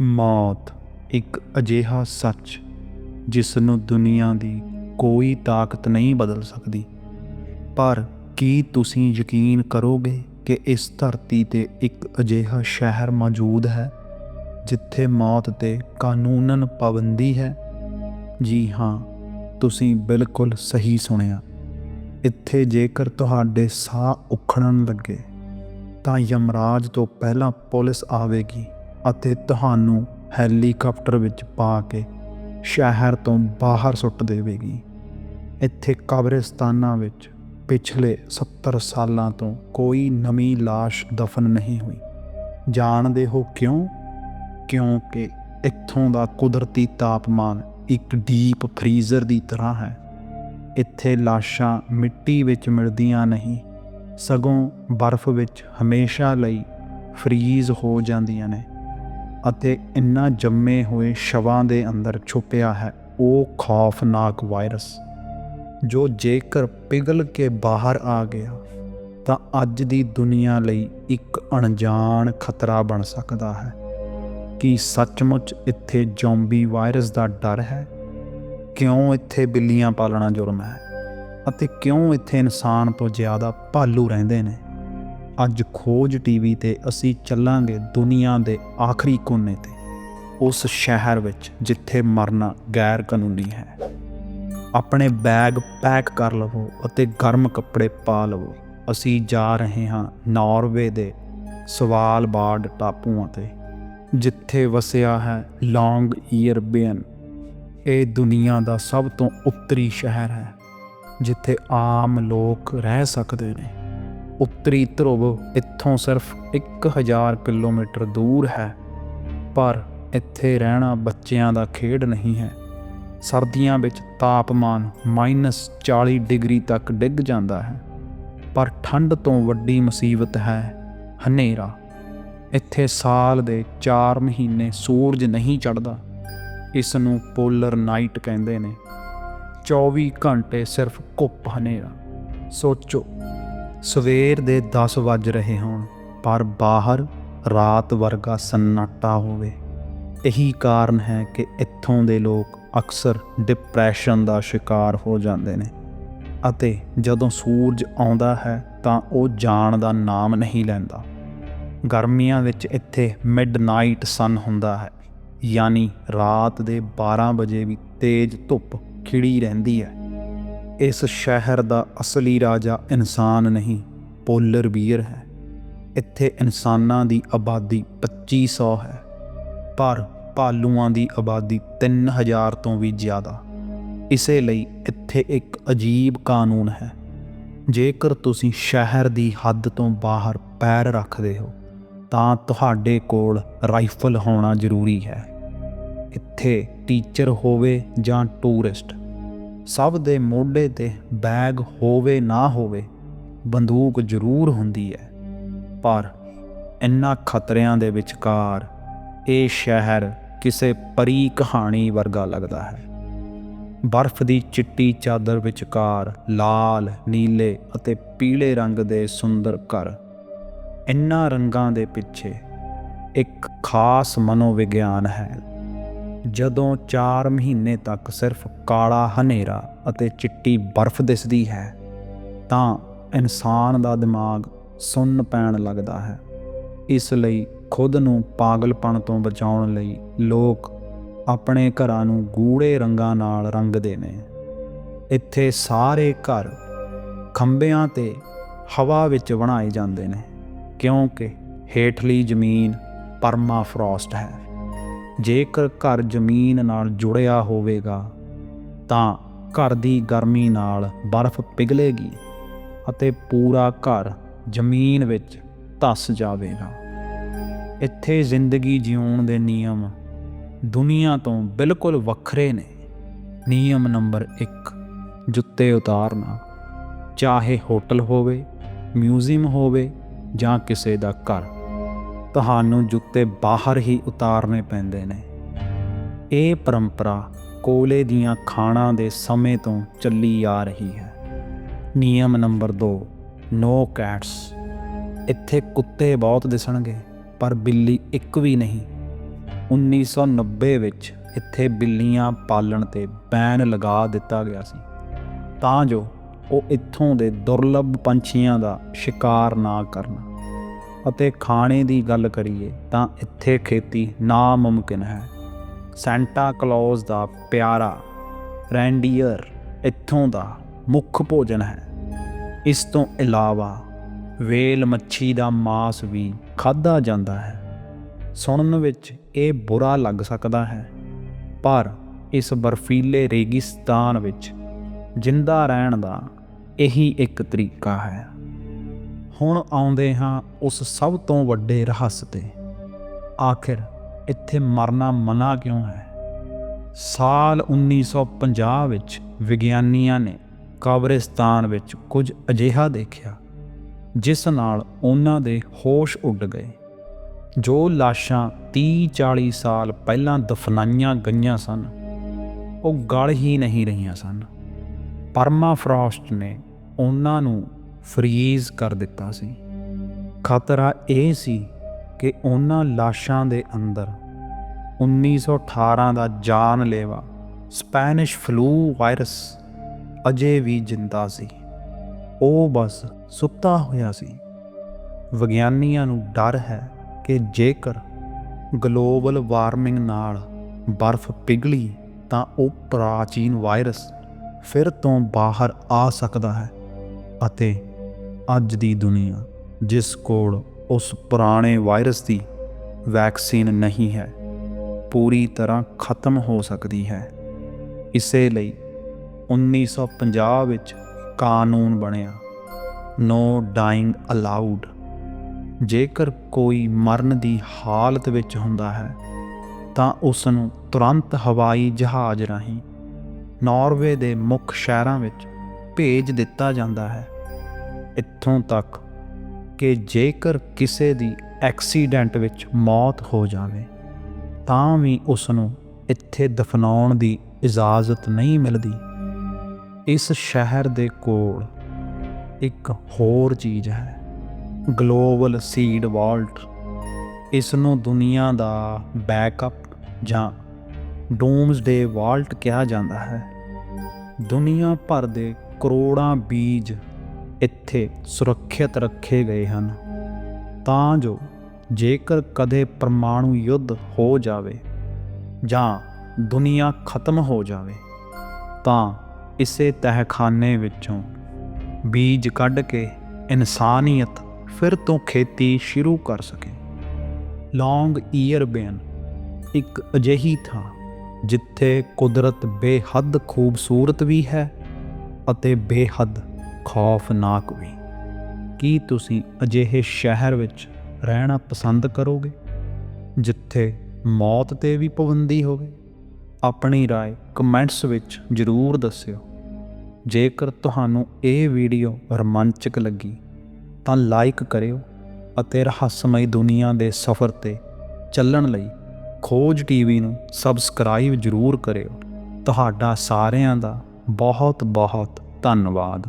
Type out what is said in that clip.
ਮੌਤ ਇੱਕ ਅਜਿਹਾ ਸੱਚ, ਜਿਸ ਨੂੰ ਦੁਨੀਆ ਦੀ ਕੋਈ ਤਾਕਤ ਨਹੀਂ ਬਦਲ ਸਕਦੀ। ਪਰ ਕੀ ਤੁਸੀਂ ਯਕੀਨ ਕਰੋਗੇ ਕਿ ਇਸ ਧਰਤੀ ਤੇ ਇੱਕ ਅਜਿਹਾ ਸ਼ਹਿਰ ਮੌਜੂਦ ਹੈ, ਜਿੱਥੇ ਮੌਤ ਤੇ ਕਾਨੂੰਨਨ ਪਾਬੰਦੀ ਹੈ? ਜੀ ਹਾਂ, ਤੁਸੀਂ ਬਿਲਕੁਲ ਸਹੀ ਸੁਣਿਆ। ਇੱਥੇ ਜੇਕਰ ਤੁਹਾਡੇ ਸਾਹ ਉਖੜਨ ਲੱਗੇ, ਤਾਂ ਯਮਰਾਜ ਤੋਂ ਪਹਿਲਾਂ ਪੁਲਿਸ ਆਵੇਗੀ। ਅਤੇ ਤੁਹਾਨੂੰ ਹੈਲੀਕਾਪਟਰ ਵਿੱਚ ਪਾ ਕੇ ਸ਼ਹਿਰ ਤੋਂ ਬਾਹਰ ਸੁੱਟ ਦੇਵੇਗੀ। ਇੱਥੇ ਕਬਰਿਸਤਾਨਾਂ ਵਿੱਚ ਪਿਛਲੇ 70 ਸਾਲਾਂ ਤੋਂ ਕੋਈ ਨਵੀਂ ਲਾਸ਼ ਦਫਨ ਨਹੀਂ ਹੋਈ। ਜਾਣਦੇ ਹੋ ਕਿਉਂ? ਕਿਉਂਕਿ ਇੱਥੋਂ ਦਾ ਕੁਦਰਤੀ ਤਾਪਮਾਨ ਇੱਕ ਡੀਪ ਫਰੀਜ਼ਰ ਦੀ ਤਰ੍ਹਾਂ ਹੈ। ਇੱਥੇ ਲਾਸ਼ਾਂ ਮਿੱਟੀ ਵਿੱਚ ਮਿਲਦੀਆਂ ਨਹੀਂ, ਸਗੋਂ ਬਰਫ਼ ਵਿੱਚ ਹਮੇਸ਼ਾ ਲਈ ਫਰੀਜ਼ ਹੋ ਜਾਂਦੀਆਂ ਨੇ। ਅਤੇ ਇਨ੍ਹਾਂ ਜੰਮੇ ਹੋਏ ਸ਼ਵਾਂ ਦੇ ਅੰਦਰ ਛੁਪਿਆ ਹੈ ਉਹ ਖੌਫਨਾਕ ਵਾਇਰਸ, ਜੋ ਜੇਕਰ ਪਿਘਲ ਕੇ ਬਾਹਰ ਆ ਗਿਆ, ਤਾਂ ਅੱਜ ਦੀ ਦੁਨੀਆ ਲਈ ਇੱਕ ਅਣਜਾਣ ਖਤਰਾ ਬਣ ਸਕਦਾ ਹੈ। ਕੀ ਸੱਚਮੁੱਚ ਇੱਥੇ ਜ਼ੋਂਬੀ ਵਾਇਰਸ ਦਾ ਡਰ ਹੈ? ਕਿਉਂ ਇੱਥੇ ਬਿੱਲੀਆਂ ਪਾਲਣਾ ਜੁਰਮ ਹੈ? ਅਤੇ ਕਿਉਂ ਇੱਥੇ ਇਨਸਾਨ ਤੋਂ ਜ਼ਿਆਦਾ ਭਾਲੂ ਰਹਿੰਦੇ ਨੇ? ਅੱਜ ਖੋਜ ਟੀਵੀ ਤੇ ਅਸੀਂ ਚੱਲਾਂਗੇ ਦੁਨੀਆ ਦੇ ਆਖਰੀ ਕੋਨੇ ਤੇ, ਉਸ ਸ਼ਹਿਰ ਵਿੱਚ ਜਿੱਥੇ ਮਰਨਾ ਗੈਰ ਕਾਨੂੰਨੀ ਹੈ। ਆਪਣੇ ਬੈਗ ਪੈਕ ਕਰ ਲਵੋ ਅਤੇ ਗਰਮ ਕੱਪੜੇ ਪਾ ਲਵੋ। ਅਸੀਂ ਜਾ ਰਹੇ ਹਾਂ ਨਾਰਵੇ ਦੇ ਸਵਾਲਬਾਰਡ ਟਾਪੂਆਂ ਤੇ, ਜਿੱਥੇ ਵਸਿਆ ਹੈ ਲੌਂਗ ਈਅਰਬੇਨ ਇਹ ਦੁਨੀਆ ਦਾ ਸਭ ਤੋਂ ਉੱਤਰੀ ਸ਼ਹਿਰ ਹੈ, ਜਿੱਥੇ ਆਮ ਲੋਕ ਰਹਿ ਸਕਦੇ ਨੇ। ਉੱਤਰੀ ਧਰੁਵ ਇੱਥੋਂ ਸਿਰਫ 1000 ਕਿਲੋਮੀਟਰ ਦੂਰ ਹੈ, ਪਰ ਇੱਥੇ ਰਹਿਣਾ ਬੱਚਿਆਂ ਦਾ ਖੇਡ ਨਹੀਂ ਹੈ। ਸਰਦੀਆਂ ਵਿੱਚ ਤਾਪਮਾਨ -40 ਡਿਗਰੀ ਤੱਕ ਡਿੱਗ ਜਾਂਦਾ ਹੈ, ਪਰ ਠੰਡ ਤੋਂ ਵੱਡੀ ਮੁਸੀਬਤ ਹੈ ਹਨੇਰਾ। ਇੱਥੇ ਸਾਲ ਦੇ 4 ਮਹੀਨੇ ਸੂਰਜ ਨਹੀਂ ਚੜ੍ਹਦਾ ਇਸ ਨੂੰ ਪੋਲਰ ਨਾਈਟ ਕਹਿੰਦੇ ਨੇ। 24 ਘੰਟੇ ਸਿਰਫ ਘੁੱਪ ਹਨੇਰਾ। ਸੋਚੋ। ਸਵੇਰ ਦੇ 10 ਵੱਜ ਰਹੇ ਹੋਣ, ਪਰ ਬਾਹਰ ਰਾਤ ਵਰਗਾ ਸੰਨਾਟਾ ਹੋਵੇ। ਇਹੀ ਕਾਰਨ ਹੈ ਕਿ ਇੱਥੋਂ ਦੇ ਲੋਕ ਅਕਸਰ ਡਿਪਰੈਸ਼ਨ ਦਾ ਸ਼ਿਕਾਰ ਹੋ ਜਾਂਦੇ ਨੇ। ਅਤੇ ਜਦੋਂ ਸੂਰਜ ਆਉਂਦਾ ਹੈ ਤਾਂ ਉਹ ਜਾਣ ਦਾ ਨਾਮ ਨਹੀਂ ਲੈਂਦਾ। ਗਰਮੀਆਂ ਵਿੱਚ ਇੱਥੇ ਮਿਡਨਾਈਟ ਸਨ ਹੁੰਦਾ ਹੈ, ਯਾਨੀ ਰਾਤ ਦੇ 12 ਵਜੇ ਵੀ ਤੇਜ਼ ਧੁੱਪ ਖਿੜੀ ਰਹਿੰਦੀ ਹੈ। ਇਸ ਸ਼ਹਿਰ ਦਾ ਅਸਲੀ ਰਾਜਾ ਇਨਸਾਨ ਨਹੀਂ, ਪੋਲਰ ਬੀਅਰ ਹੈ। ਇੱਥੇ ਇਨਸਾਨਾਂ ਦੀ ਆਬਾਦੀ 2500 ਹੈ, ਪਰ ਭਾਲੂਆਂ ਦੀ ਆਬਾਦੀ 3000 ਤੋਂ ਵੀ ਜ਼ਿਆਦਾ। ਇਸੇ ਲਈ ਇੱਥੇ ਇੱਕ ਅਜੀਬ ਕਾਨੂੰਨ ਹੈ। ਜੇਕਰ ਤੁਸੀਂ ਸ਼ਹਿਰ ਦੀ ਹੱਦ ਤੋਂ ਬਾਹਰ ਪੈਰ ਰੱਖਦੇ ਹੋ, ਤਾਂ ਤੁਹਾਡੇ ਕੋਲ ਰਾਈਫਲ ਹੋਣਾ ਜ਼ਰੂਰੀ ਹੈ। ਇੱਥੇ ਟੀਚਰ ਹੋਵੇ ਜਾਂ ਟੂਰਿਸਟ ਸਭ ਦੇ ਮੋਢੇ ਤੇ ਬੈਗ ਹੋਵੇ ਨਾ ਹੋਵੇ, ਬੰਦੂਕ ਜ਼ਰੂਰ ਹੁੰਦੀ ਹੈ ਪਰ ਇੰਨਾ ਖਤਰਿਆਂ ਦੇ ਵਿਚਕਾਰ ਇਹ ਸ਼ਹਿਰ ਕਿਸੇ ਪਰੀ ਕਹਾਣੀ ਵਰਗਾ ਲੱਗਦਾ ਹੈ। ਬਰਫ਼ ਦੀ ਚਿੱਟੀ ਚਾਦਰ ਵਿਚਕਾਰ ਲਾਲ, ਨੀਲੇ ਅਤੇ ਪੀਲੇ ਰੰਗ ਦੇ ਸੁੰਦਰ ਘਰ। ਇਨ੍ਹਾਂ ਰੰਗਾਂ ਦੇ ਪਿੱਛੇ ਇੱਕ ਖਾਸ ਮਨੋਵਿਗਿਆਨ ਹੈ। ਜਦੋਂ 4 ਮਹੀਨੇ ਤੱਕ ਸਿਰਫ ਕਾਲਾ ਹਨੇਰਾ ਅਤੇ ਚਿੱਟੀ ਬਰਫ਼ ਦਿਸਦੀ ਹੈ, ਤਾਂ ਇਨਸਾਨ ਦਾ ਦਿਮਾਗ ਸੁੰਨ ਪੈਣ ਲੱਗਦਾ ਹੈ। ਇਸ ਲਈ ਖੁਦ ਨੂੰ ਪਾਗਲਪਣ ਤੋਂ ਬਚਾਉਣ ਲਈ ਲੋਕ ਆਪਣੇ ਘਰਾਂ ਨੂੰ ਗੂੜੇ ਰੰਗਾਂ ਨਾਲ ਰੰਗਦੇ ਨੇ। ਇੱਥੇ ਸਾਰੇ ਘਰ ਖੰਭਿਆਂ ਤੇ ਹਵਾ ਵਿੱਚ ਬਣਾਏ ਜਾਂਦੇ ਨੇ, ਕਿਉਂਕਿ ਹੇਠਲੀ ਜ਼ਮੀਨ ਪਰਮਾ ਫਰੋਸਟ ਹੈ। ਜੇਕਰ ਘਰ ਜ਼ਮੀਨ ਨਾਲ ਜੁੜਿਆ ਹੋਵੇਗਾ, ਤਾਂ ਘਰ ਦੀ ਗਰਮੀ ਨਾਲ ਬਰਫ਼ ਪਿਘਲੇਗੀ ਅਤੇ ਪੂਰਾ ਘਰ ਜ਼ਮੀਨ ਵਿੱਚ ਧੱਸ ਜਾਵੇਗਾ। ਇੱਥੇ ਜ਼ਿੰਦਗੀ ਜਿਉਣ ਦੇ ਨਿਯਮ ਦੁਨੀਆ ਤੋਂ ਬਿਲਕੁਲ ਵੱਖਰੇ ਨੇ। ਨਿਯਮ ਨੰਬਰ 1 ਜੁੱਤੇ ਉਤਾਰਨਾ। ਚਾਹੇ ਹੋਟਲ ਹੋਵੇ, ਮਿਊਜ਼ੀਅਮ ਹੋਵੇ ਜਾਂ ਕਿਸੇ ਦਾ ਘਰ। ਤੁਹਾਨੂੰ ਜੁੱਤੇ ਬਾਹਰ ਹੀ ਉਤਾਰਨੇ ਪੈਂਦੇ ਨੇ। ਇਹ ਪਰੰਪਰਾ ਕੋਲੇ ਦੀਆਂ ਖਾਣਾ ਦੇ ਸਮੇਂ ਤੋਂ ਚੱਲੀ ਆ ਰਹੀ ਹੈ। ਨਿਯਮ ਨੰਬਰ 2 ਨੋ ਕੈਟਸ ਇੱਥੇ ਕੁੱਤੇ ਬਹੁਤ ਦਿਸਣਗੇ, ਪਰ ਬਿੱਲੀ ਇੱਕ ਵੀ ਨਹੀਂ। 1990 ਵਿੱਚ ਇੱਥੇ ਬਿੱਲੀਆਂ ਪਾਲਣ ਤੇ ਬੈਨ ਲਗਾ ਦਿੱਤਾ ਗਿਆ ਸੀ। ਤਾਂ ਜੋ ਉਹ ਇੱਥੋਂ ਦੇ ਦੁਰਲੱਭ ਪੰਛੀਆਂ ਦਾ ਸ਼ਿਕਾਰ ਨਾ ਕਰਨ। ਅਤੇ ਖਾਣੇ ਦੀ ਗੱਲ ਕਰੀਏ ਤਾਂ ਇੱਥੇ ਖੇਤੀ ਨਾਮੁਮਕਿਨ ਹੈ। ਸੈਂਟਾ ਕਲੌਜ਼ ਦਾ ਪਿਆਰਾ, ਰੈਂਡੀਅਰ ਇੱਥੋਂ ਦਾ ਮੁੱਖ ਭੋਜਨ ਹੈ। ਇਸ ਤੋਂ ਇਲਾਵਾ ਵੇਲ ਮੱਛੀ ਦਾ ਮਾਸ ਵੀ ਖਾਧਾ ਜਾਂਦਾ ਹੈ। ਸੁਣਨ ਵਿੱਚ ਇਹ ਬੁਰਾ ਲੱਗ ਸਕਦਾ ਹੈ, ਪਰ ਇਸ ਬਰਫੀਲੇ ਰੇਗਿਸਤਾਨ ਵਿੱਚ ਜਿੰਦਾ ਰਹਿਣ ਦਾ ਇਹੀ ਇੱਕ ਤਰੀਕਾ ਹੈ। ਹੁਣ ਆਉਂਦੇ ਹਾਂ ਉਸ ਸਭ ਤੋਂ ਵੱਡੇ ਰਹੱਸ ਤੇ। ਆਖਿਰ ਇੱਥੇ ਮਰਨਾ ਮਨਾ ਕਿਉਂ ਹੈ? ਸਾਲ 1950 ਵਿੱਚ ਵਿਗਿਆਨੀਆਂ ਨੇ ਕਬਰਿਸਤਾਨ ਵਿੱਚ ਕੁਝ ਅਜਿਹਾ ਦੇਖਿਆ, ਜਿਸ ਨਾਲ ਉਹਨਾਂ ਦੇ ਹੋਸ਼ ਉੱਡ ਗਏ, ਜੋ ਲਾਸ਼ਾਂ 30-40 ਸਾਲ ਪਹਿਲਾਂ ਦਫਨਾਈਆਂ ਗਈਆਂ ਸਨ। ਉਹ ਗਲ ਹੀ ਨਹੀਂ ਰਹੀਆਂ ਸਨ। ਪਰਮਾਫ੍ਰੋਸਟ ਨੇ ਉਹਨਾਂ ਨੂੰ ਫਰੀਜ਼ ਕਰ ਦਿੱਤਾ ਸੀ। ਖਤਰਾ ਇਹ ਸੀ ਕਿ ਉਹਨਾਂ ਲਾਸ਼ਾਂ ਦੇ ਅੰਦਰ 1918 ਦਾ ਜਾਨਲੇਵਾ ਸਪੈਨਿਸ਼ ਫਲੂ ਵਾਇਰਸ ਅਜੇ ਵੀ ਜਿੰਦਾ ਸੀ। ਉਹ ਬਸ ਸੁੱਤਾ ਹੋਇਆ ਸੀ। ਵਿਗਿਆਨੀਆਂ ਨੂੰ ਡਰ ਹੈ ਕਿ ਜੇਕਰ ਗਲੋਬਲ ਵਾਰਮਿੰਗ ਨਾਲ ਬਰਫ਼ ਪਿਘਲੀ ਤਾਂ ਉਹ ਪ੍ਰਾਚੀਨ ਵਾਇਰਸ ਫਿਰ ਤੋਂ ਬਾਹਰ ਆ ਸਕਦਾ ਹੈ ਅਤੇ ਅੱਜ ਦੀ ਦੁਨੀਆ, ਜਿਸ ਕੋਲ ਉਸ ਪੁਰਾਣੇ ਵਾਇਰਸ ਦੀ ਵੈਕਸੀਨ ਨਹੀਂ ਹੈ, ਪੂਰੀ ਤਰ੍ਹਾਂ ਖਤਮ ਹੋ ਸਕਦੀ ਹੈ। ਇਸੇ ਲਈ 1950 ਵਿੱਚ ਕਾਨੂੰਨ ਬਣਿਆ ਨੋ ਡਾਈਂਗ ਅਲਾਉਡ ਜੇਕਰ ਕੋਈ ਮਰਨ ਦੀ ਹਾਲਤ ਵਿੱਚ ਹੁੰਦਾ ਹੈ, ਤਾਂ ਉਸ ਨੂੰ ਤੁਰੰਤ ਹਵਾਈ ਜਹਾਜ਼ ਰਾਹੀਂ ਨਾਰਵੇ ਦੇ ਮੁੱਖ ਸ਼ਹਿਰਾਂ ਵਿੱਚ ਭੇਜ ਦਿੱਤਾ ਜਾਂਦਾ ਹੈ। ਇੱਥੋਂ ਤੱਕ ਕਿ ਜੇਕਰ ਕਿਸੇ ਦੀ ਐਕਸੀਡੈਂਟ ਵਿੱਚ ਮੌਤ ਹੋ ਜਾਵੇ, ਤਾਂ ਵੀ ਉਸ ਨੂੰ ਇੱਥੇ ਦਫਨਾਉਣ ਦੀ ਇਜਾਜ਼ਤ ਨਹੀਂ ਮਿਲਦੀ। ਇਸ ਸ਼ਹਿਰ ਦੇ ਕੋਲ ਇੱਕ ਹੋਰ ਚੀਜ਼ ਹੈ ਗਲੋਬਲ ਸੀਡ ਵਾਲਟ ਇਸ ਨੂੰ ਦੁਨੀਆ ਦਾ ਬੈਕਅਪ ਜਾਂ ਡੂਮਸਡੇ ਵਾਲਟ ਕਿਹਾ ਜਾਂਦਾ ਹੈ। ਦੁਨੀਆ ਭਰ ਦੇ ਕਰੋੜਾਂ ਬੀਜ ਇੱਥੇ ਸੁਰੱਖਿਅਤ ਰੱਖੇ ਗਏ ਹਨ। ਤਾਂ ਜੋ ਜੇਕਰ ਕਦੇ ਪਰਮਾਣੂ ਯੁੱਧ ਹੋ ਜਾਵੇ ਜਾਂ ਦੁਨੀਆ ਖਤਮ ਹੋ ਜਾਵੇ, ਤਾਂ ਇਸੇ ਤਹਿਖਾਨੇ ਵਿੱਚੋਂ ਬੀਜ ਕੱਢ ਕੇ ਇਨਸਾਨੀਅਤ ਫਿਰ ਤੋਂ ਖੇਤੀ ਸ਼ੁਰੂ ਕਰ ਸਕੇ। ਲੌਂਗ ਈਅਰ ਬੇਨ ਇੱਕ ਅਜਿਹੀ ਥਾਂ ਜਿੱਥੇ ਕੁਦਰਤ ਬੇਹੱਦ ਖੂਬਸੂਰਤ ਵੀ ਹੈ ਅਤੇ ਬੇਹੱਦ ਖੌਫਨਾਕ ਵੀ ਕੀ ਤੁਸੀਂ ਅਜਿਹੇ ਸ਼ਹਿਰ ਵਿੱਚ ਰਹਿਣਾ ਪਸੰਦ ਕਰੋਗੇ ਜਿੱਥੇ ਮੌਤ ਤੇ ਵੀ ਪਾਬੰਦੀ ਹੋਵੇ ਆਪਣੀ رائے ਕਮੈਂਟਸ ਵਿੱਚ ਜ਼ਰੂਰ ਦੱਸਿਓ ਜੇਕਰ ਤੁਹਾਨੂੰ ਇਹ ਵੀਡੀਓ ਰੋਮਾਂਚਕ ਲੱਗੀ ਤਾਂ ਲਾਈਕ ਕਰਿਓ ਅਤੇ ਰਹੱਸਮਈ ਦੁਨੀਆ ਦੇ ਸਫ਼ਰ ਤੇ ਚੱਲਣ ਲਈ ਖੋਜ ਟੀਵੀ ਨੂੰ ਸਬਸਕ੍ਰਾਈਬ ਜ਼ਰੂਰ ਕਰਿਓ ਤੁਹਾਡਾ ਸਾਰਿਆਂ ਦਾ ਬਹੁਤ ਬਹੁਤ ਧੰਨਵਾਦ